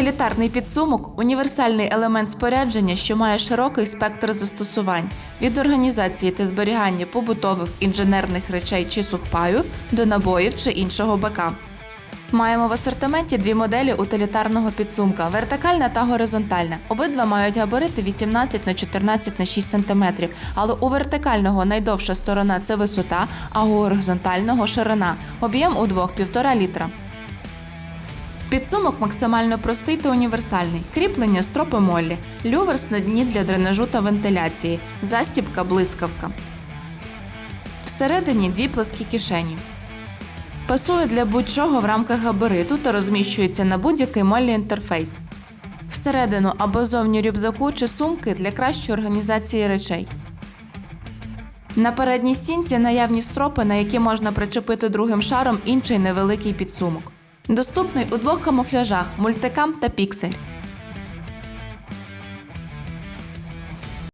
Утилітарний підсумок універсальний елемент спорядження, що має широкий спектр застосувань від організації та зберігання побутових інженерних речей чи сухпаю до набоїв чи іншого БК. Маємо в асортименті дві моделі утилітарного підсумка вертикальна та горизонтальна. Обидва мають габарити 18 на 14 на 6 см, але у вертикального найдовша сторона це висота, а у горизонтального ширина. Об'єм у двох 1,5 літра. Підсумок максимально простий та універсальний. Кріплення стропи моллі, люверс на дні для дренажу та вентиляції, застібка блискавка. Всередині дві пласкі кишені. Пасує для будь-чого в рамках габариту та розміщується на будь-який моллі інтерфейс. Всередину або зовні рюкзаку чи сумки для кращої організації речей. На передній стінці наявні стропи, на які можна причепити другим шаром інший невеликий підсумок. Доступний у двох камуфляжах мультикам та піксель.